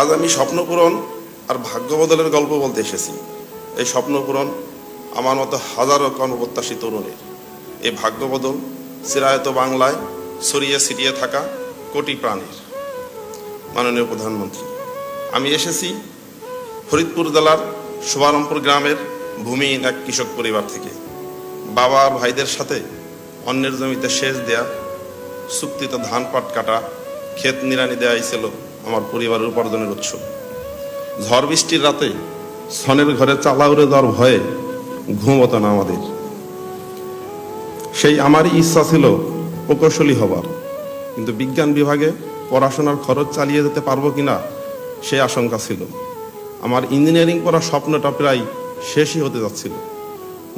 আজ আমি স্বপ্নপূরণ আর ভাগ্য বদলের গল্প বলতে এসেছি। এই স্বপ্নপূরণ আমার মতো হাজারো কর্মপ্রত্যাশী তরুণের। এই ভাগ্য বদল বাংলায় ছড়িয়ে ছিটিয়ে থাকা কোটি প্রাণীর। মাননীয় প্রধানমন্ত্রী, আমি এসেছি ফরিদপুর জেলার শুভারমপুর গ্রামের ভূমিহীন এক কৃষক পরিবার থেকে। বাবা ভাইদের সাথে অন্যের জমিতে সেচ দেয়া, চুক্তিতে ধান পাট কাটা, ক্ষেত নিরানি দেওয়াই ছিল আমার পরিবারের উপার্জনের উৎস। ঝড় বৃষ্টির রাতে সনের ঘরে চালা উড়ে দেওয়ার ভয়ে ঘুম হতো না আমাদের। সেই আমারই ইচ্ছা ছিল প্রকৌশলী হবার, কিন্তু বিজ্ঞান বিভাগে পড়াশোনার খরচ চালিয়ে যেতে পারব কিনা সে আশঙ্কা ছিল। আমার ইঞ্জিনিয়ারিং পড়ার স্বপ্নটা প্রায় শেষই হতে যাচ্ছিল।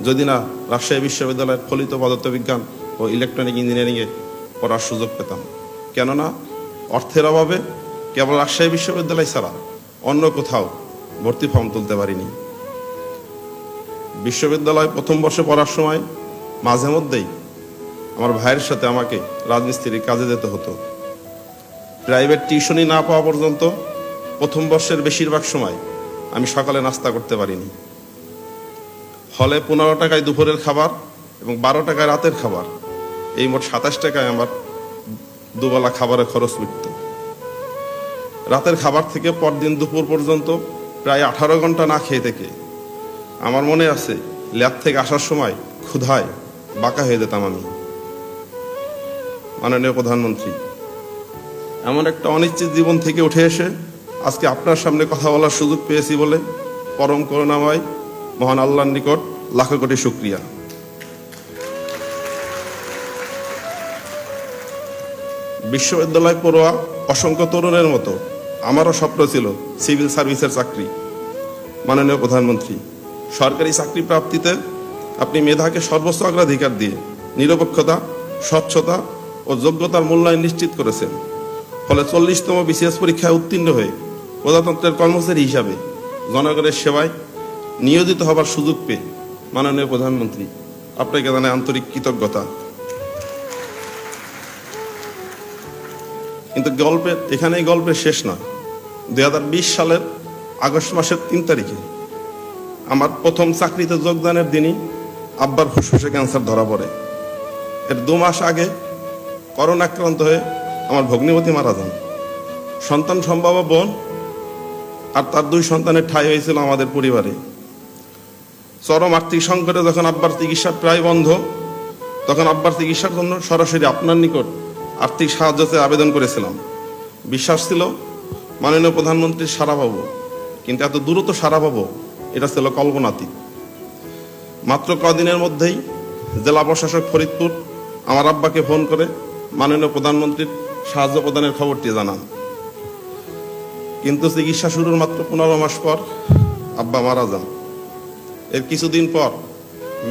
যদি না রাজশাহী বিশ্ববিদ্যালয়ের ফলিত পদার্থবিজ্ঞান ও ইলেকট্রনিক ইঞ্জিনিয়ারিংয়ে পড়ার সুযোগ পেতাম। কেননা অর্থের অভাবে কেবল রাজশাহী বিশ্ববিদ্যালয় ছাড়া অন্য কোথাও ভর্তি ফর্ম তুলতে পারিনি। বিশ্ববিদ্যালয় প্রথম বর্ষে পড়ার সময় মাঝে মধ্যেই আমার ভাইয়ের সাথে আমাকে রাজমিস্ত্রির কাজে যেতে হতো। প্রাইভেট টিউশনই না পাওয়া পর্যন্ত প্রথম বর্ষের বেশিরভাগ সময় আমি সকালে নাস্তা করতে পারিনি। হলে পনেরো টাকায় দুপুরের খাবার এবং বারো টাকায় রাতের খাবার, এই মোট সাতাশ টাকায় আমার দুবেলা খাবারের খরচ মিটত। রাতের খাবার থেকে পরদিন দুপুর পর্যন্ত প্রায় আঠারো ঘণ্টা না খেয়ে থেকে। আমার মনে আছে, ল্যাব থেকে আসার সময় ক্ষুধায় বাঁকা হয়ে যেতাম আমি। মাননীয় প্রধানমন্ত্রী, এমন একটা অনিশ্চিত জীবন থেকে উঠে এসে আজকে আপনার সামনে কথা বলার সুযোগ পেয়েছি বলে পরম করুণাময় মহান আল্লাহর নিকট লাখো কোটি শুক্রিয়া। বিশ্ববিদ্যালয় পড়ুয়া অসংখ্য তরুণের মতো আমারও স্বপ্ন ছিল সিভিল সার্ভিসের চাকরি। মাননীয় প্রধানমন্ত্রী, সরকারি চাকরি প্রাপ্তিতে আপনি মেধাকে সর্বোচ্চ অগ্রাধিকার দিয়ে নিরপেক্ষতা, স্বচ্ছতা ও যোগ্যতার মূল্যায়ন নিশ্চিত করেছেন। ফলে চল্লিশতম বিসিএস পরীক্ষায় উত্তীর্ণ হয়ে প্রজাতন্ত্রের কর্মচারী হিসাবে জনগণের সেবায় নিয়োজিত হবার সুযোগ পেয়ে মাননীয় প্রধানমন্ত্রী, আপনাকে জানাই আন্তরিক কৃতজ্ঞতা। কিন্তু গল্পের এখানেই গল্পের শেষ নয়। দুই সালের আগস্ট মাসের তিন তারিখে আমার প্রথম চাকরিতে যোগদানের দিনই আব্বার ফুসফুসে ক্যান্সার ধরা পড়ে। এর দু মাস আগে করোনা আক্রান্ত হয়ে আমার ভগ্নিপতি মারা যান। সন্তান সম্ভব বোন আর তার দুই সন্তানের ঠাঁই হয়েছিল আমাদের পরিবারে। চরম আর্থিক সংকটে যখন আব্বার চিকিৎসা প্রায় বন্ধ, তখন আব্বার চিকিৎসার জন্য সরাসরি আপনার নিকট আর্থিক সাহায্য চেয়ে আবেদন করেছিলাম। বিশ্বাস ছিল, মাননীয় প্রধানমন্ত্রীর সারা পাবো, কিন্তু এত দ্রুত সারা পাবো, এটা ছিল কল্পনাতীত। মাত্র কদিনের মধ্যেই জেলা প্রশাসক ফরিদপুর আমার আব্বাকে ফোন করে মাননীয় প্রধানমন্ত্রীর সাহায্য প্রদানের খবরটি জানান। কিন্তু চিকিৎসা শুরুর মাত্র পনেরো মাস পর আব্বা মারা যান। এর কিছুদিন পর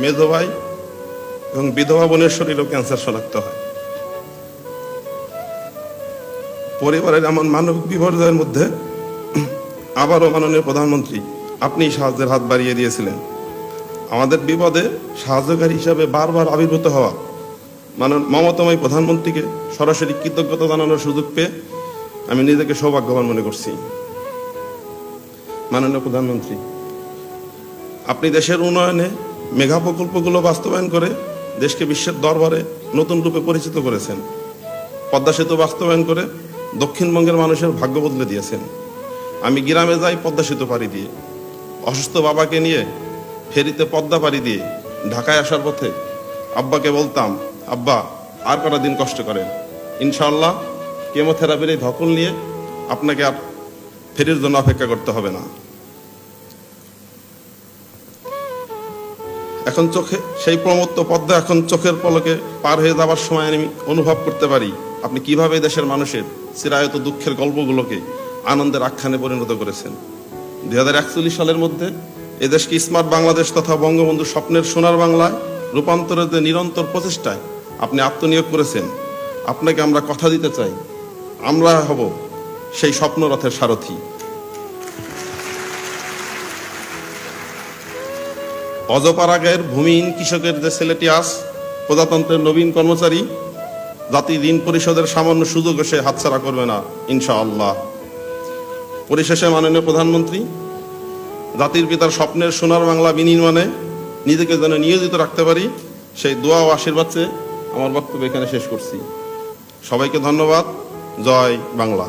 মেজ ভাই এবং বিধবা বোনের শরীরেও ক্যান্সার শনাক্ত হয়। পরিবারের এমন মানবিক বিপর্যয়ের মধ্যে আবারও মাননীয় প্রধানমন্ত্রী আপনি সাহায্যের হাত বাড়িয়ে দিয়েছিলেন। আমাদের বিপদে সাহায্যকারী হিসাবে বারবার আবির্ভূত হওয়া মানে মমতাময় প্রধানমন্ত্রীকে সরাসরি কৃতজ্ঞতা জানানোর সুযোগ পেয়ে আমি নিজেকে সৌভাগ্যবান মনে করছি। মাননীয় প্রধানমন্ত্রী, আপনি দেশের উন্নয়নে মেঘা প্রকল্পগুলো বাস্তবায়ন করে দেশকে বিশ্বের দরবারে নতুন রূপে পরিচিত করেছেন। পদ্মা সেতু বাস্তবায়ন করে দক্ষিণবঙ্গের মানুষের ভাগ্য বদলে দিয়েছেন। আমি গ্রামে যাই পদ্মা সেতু পাড়ি দিয়ে। অসুস্থ বাবাকে নিয়ে ফেরিতে পদ্মা পাড়ি দিয়ে ঢাকায় আসার পথে আব্বাকে বলতাম, আব্বা, আর কটা দিন কষ্ট করেন। ইনশাল্লাহ কেমোথেরাপির এই ধকল নিয়ে আপনাকে আর ফেরির জন্য অপেক্ষা করতে হবে না। এখন চোখে সেই প্রমত্ত পদ্মা এখন চোখের পলকে পার হয়ে যাওয়ার সময় আমি অনুভব করতে পারি, আপনি কীভাবে দেশের মানুষের চিরায়ত দুঃখের গল্পগুলোকে আনন্দের আখ্যানে পরিণত করেছেন। দুই হাজার একচল্লিশ সালের মধ্যে এদেশকে স্মার্ট বাংলাদেশ তথা বঙ্গবন্ধু স্বপ্নের সোনার বাংলায় রূপান্তরের যে নিরন্তর প্রচেষ্টায় আপনি আত্মনিয়োগ করেছেন, আপনাকে আমরা কথা দিতে চাই, আমরা হব সেই স্বপ্নরথের সারথী। অজপাড়াগায়ের ভূমিহীন কৃষকের যে ছেলেটি আস প্রজাতন্ত্রের নবীন কর্মচারী জাতি ঋণ পরিশোধের সামান্য সুযোগ সে হাতছাড়া করবে না, ইনশাআল্লাহ। পরিশেষে মাননীয় প্রধানমন্ত্রী, জাতির পিতার স্বপ্নের সোনার বাংলা বিনির্মাণে নিজেকে যেন নিয়োজিত রাখতে পারি, সেই দোয়া ও আশীর্বাদ চেয়ে আমার বক্তব্য এখানে শেষ করছি। সবাইকে ধন্যবাদ। জয় বাংলা।